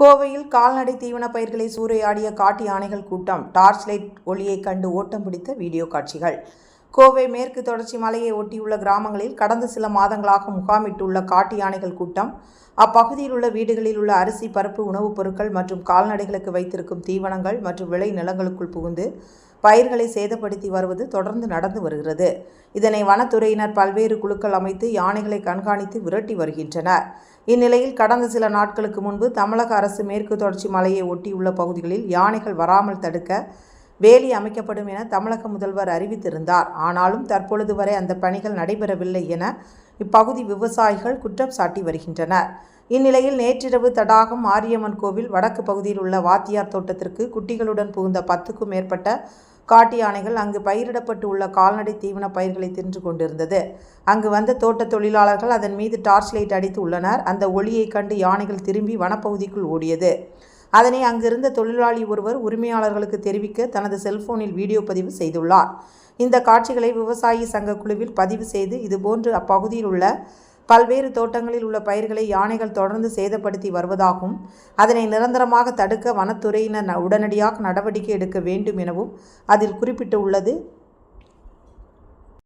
கோவையில் கால்நடை தீவன பயிர்களை சூறையாடிய காட்டு யானைகள் கூட்டம் டார்ச் லைட் ஒளியை கண்டு ஓட்டம் பிடித்த வீடியோ காட்சிகள். கோவை மேற்கு தொடர்ச்சி மலையை ஒட்டியுள்ள கிராமங்களில் கடந்த சில மாதங்களாக முகாமிட்டுள்ள காட்டு யானைகள் கூட்டம். அப்பகுதியில் உள்ள வீடுகளில் உள்ள அரிசி பருப்பு உணவுப் பொருட்கள் மற்றும் கால்நடைகளுக்கு வைத்திருக்கும் தீவனங்கள் மற்றும் விளை நிலங்களுக்குள் புகுந்து பயிர்களை சேதப்படுத்தி வருவது தொடர்ந்து நடந்து வருகிறது. இதனை வனத்துறையினர் பல்வேறு குழுக்கள் அமைத்து யானைகளை கண்காணித்து விரட்டி வருகின்றனர். இந்நிலையில் கடந்த சில நாட்களுக்கு முன்பு தமிழக அரசு மேற்கு தொடர்ச்சி மலையை ஒட்டியுள்ள பகுதிகளில் யானைகள் வராமல் தடுக்க வேலி அமைக்கப்படும் என தமிழக முதல்வர் அறிவித்திருந்தார். ஆனாலும் தற்பொழுது வரை அந்த பணிகள் நடைபெறவில்லை என இப்பகுதி விவசாயிகள் குற்றம் சாட்டி வருகின்றனர். இந்நிலையில் நேற்றிரவு தடாகம் மாரியம்மன் கோவில் வடக்கு பகுதியில் உள்ள வாத்தியார் தோட்டத்திற்கு குட்டிகளுடன் புகுந்த பத்துக்கும் மேற்பட்ட காட்டு யானைகள் அங்கு பயிரிடப்பட்டு உள்ள கால்நடை தீவன பயிர்களை தின்று கொண்டிருந்தது. அங்கு வந்த தோட்ட தொழிலாளர்கள் அதன் மீது டார்ச் லைட் அடித்து உள்ளனர். அந்த ஒளியை கண்டு யானைகள் திரும்பி வனப்பகுதிக்குள் ஓடியது. அதனை அங்கிருந்த தொழிலாளி ஒருவர் உரிமையாளர்களுக்கு தெரிவிக்க தனது செல்போனில் வீடியோ பதிவு செய்துள்ளார். இந்த காட்சிகளை விவசாயி சங்க குழுவில் பதிவு செய்து இதுபோன்று அப்பகுதியில் உள்ள பல்வேறு தோட்டங்களில் உள்ள பயிர்களை யானைகள் தொடர்ந்து சேதப்படுத்தி வருவதாகவும் அதனை நிரந்தரமாக தடுக்க வனத்துறையினர் ந- உடனடியாக நடவடிக்கை எடுக்க வேண்டும் எனவும் அதில் குறிப்பிட்டுள்ளது.